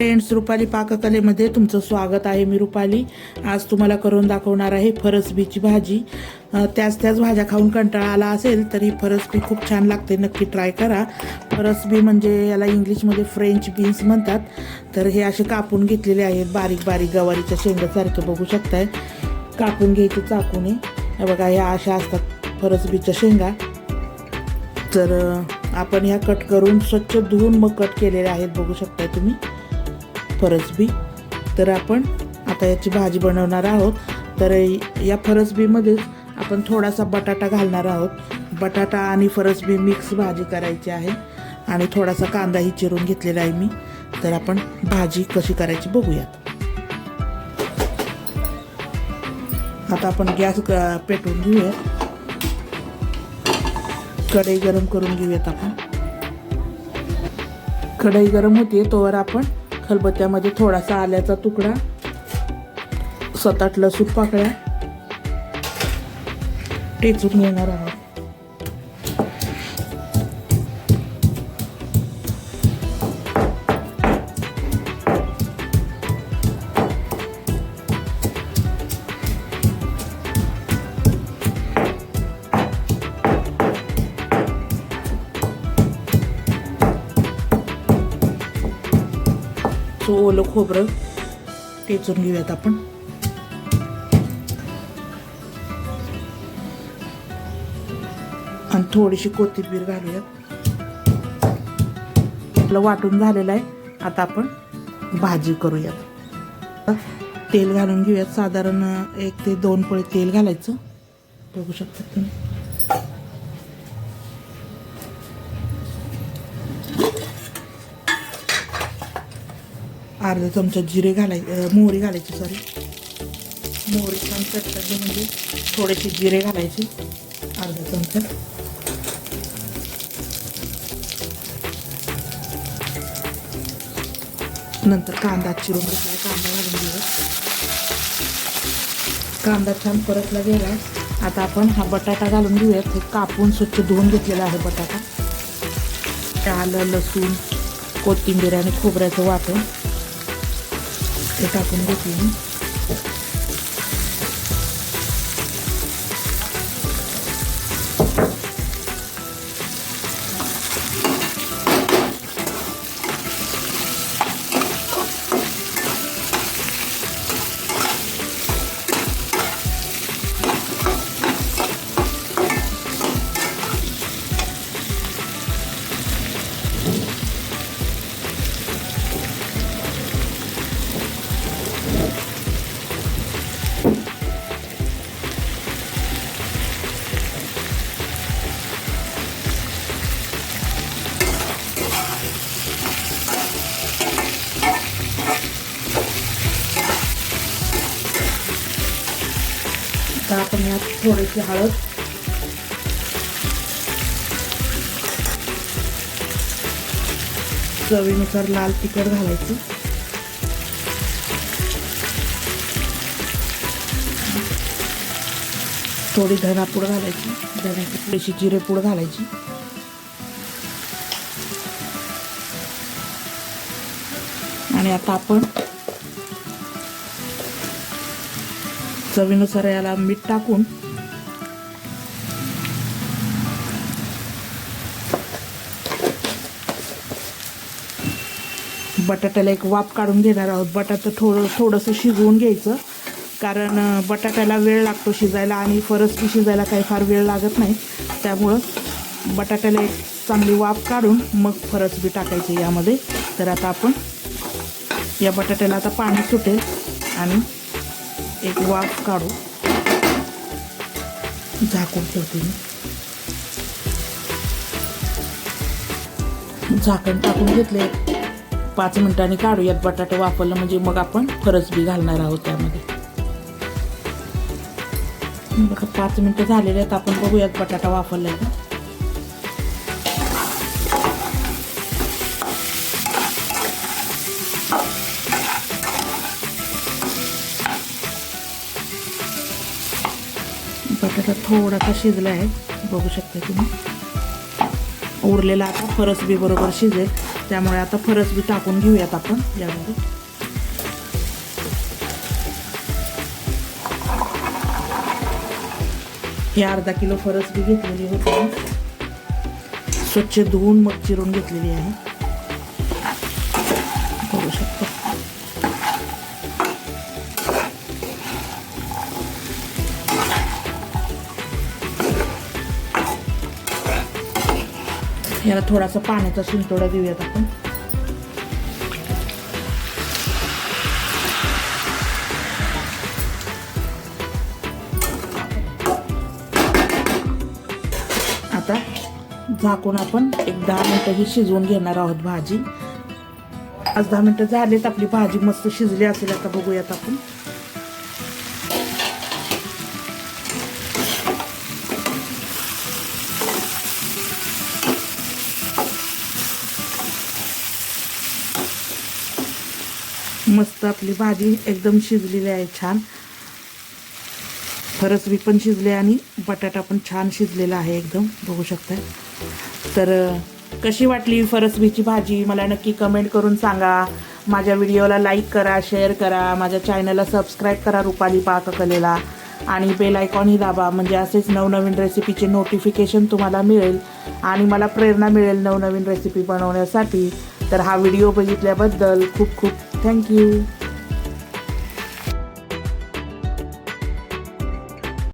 Friends Rupali पाककलेमध्ये तुमचं स्वागत आहे मी रुपाली. आज तुम्हाला करून दाखवणार आहे फरसबीची भाजी. त्याच त्याच भाज्या खाऊन कंटाळा आला असेल तर ही फरसबी खूप छान लागते. नक्की ट्राय करा. फरसबी म्हणजे याला इंग्लिशमध्ये फ्रेंच बीन्स म्हणतात. तर हे असे कापून घेतलेले आहेत बारीक बारीक गवारीच्या शेंगासारखे बघू शकताय. कापून घ्यायचे चाकूने. बघा ह्या अशा असतात फरसबीच्या शेंगा. तर आपण ह्या कट करून स्वच्छ धुवून मग कट केलेल्या आहेत बघू शकताय तुम्ही. फरसबी तर आपण आता याची भाजी बनवणार आहोत. तर या फरसबीमध्येच आपण थोडासा बटाटा घालणार आहोत. बटाटा आणि फरसबी मिक्स भाजी करायची आहे. आणि थोडासा कांदाही चिरून घेतलेला आहे मी. तर आपण भाजी कशी करायची बघूयात. आता आपण गॅस पेटवून घेऊया कढई गरम करून घेऊयात आपण. कढई गरम होते तोवर आपण खलबत्त्यामध्ये थोडासा आल्याचा तुकडा सात आठ लसूण पाकळ्या टेचून घेणार आहोत. थोडंसं ओलं खोबरं टेचून घेऊयात आपण. आणि थोडीशी कोथिंबीर घालूयात. आपलं वाटून झालेलं आहे. आता आपण भाजी करूयात. तेल घालून घेऊयात. साधारण एक ते दोन पळी तेल घालायचं. बघू शकता तुम्ही. अर्धा चमचा जिरे घालाय मोहरी घालायची सॉरी मोहरी छान चटचटली म्हणजे थोडेसे जिरे घालायचे अर्धा चमचा. नंतर कांदा चिरून घेतला कांदा घालून दिला कांदा छान परतला गेला आता आपण हा बटाटा घालून घेऊयात. हे कापून स्वच्छ धुवून घेतलेला आहे बटाटा. त्या आलं लसूण कोथिंबीर आणि खोबऱ्याचं वाटण. ते टाकून घेतले आता आपण यात थोडीशी हळद. चवीनुसार लाल तिखट घालायचं. थोडी धनापूड घालायची. धण्याची थोडीशी जिरेपूड घालायची. आणि आता आपण चवीनुसार याला मीठ टाकून बटाट्याला एक वाफ काढून घेणार आहोत. बटाटा थोडं थोडंसं शिजवून घ्यायचं. कारण बटाट्याला वेळ लागतो शिजायला आणि फरसबी शिजायला काही फार वेळ लागत नाही. त्यामुळं बटाट्याला एक चांगली वाफ काढून मग फरसबी टाकायची यामध्ये. तर आता आपण या बटाट्याला आता पाणी सुटेल आणि एक वाफ काढू. झाकून ठेवते मी. झाकण टाकून घेतले पाच मिनिटांनी काढूयात बटाटे वापरलं म्हणजे मग आपण फरसबी घालणार आहोत त्यामध्ये. बघा पाच मिनटं झालेले आहेत आपण बघूयात बटाटा वापरलाय का बटाटा थोडासा शिजला आहे बघू शकता तुम्ही. उरलेला आता फरसबी बरोबर शिजेल त्यामुळे आता फरसबी टाकून घेऊयात आपण यामध्ये. हे अर्धा किलो फरसबी घेतलेली होती स्वच्छ धुवून मग चिरून घेतलेली आहे. करू शकतो. याला थोडासा पाण्याचा शिंतोडा देऊयात आपण. आता झाकून आपण एक दहा मिनटं ही शिजवून घेणार आहोत भाजी. आज दहा मिनटं झालीत आपली भाजी मस्त शिजली असेल आता बघूयात आपण. मस्त आपली भाजी एकदम शिजलेली आहे छान. फरसबी पण शिजले आणि बटाटा पण छान शिजलेला आहे एकदम बघू शकताय. तर कशी वाटली फरसबीची भाजी? मला नक्की कमेंट करून सांगा. माझ्या व्हिडिओला लाईक करा शेअर करा. माझ्या चॅनलला सबस्क्राईब करा रुपाली पाककलेला आणि बेल आयकॉनही दाबा म्हणजे असेच नवनवीन रेसिपीचे नोटिफिकेशन तुम्हाला मिळेल. आणि मला प्रेरणा मिळेल नवनवीन रेसिपी बनवण्यासाठी. तर हा व्हिडिओ बघितल्याबद्दल खूप खूप Thank you.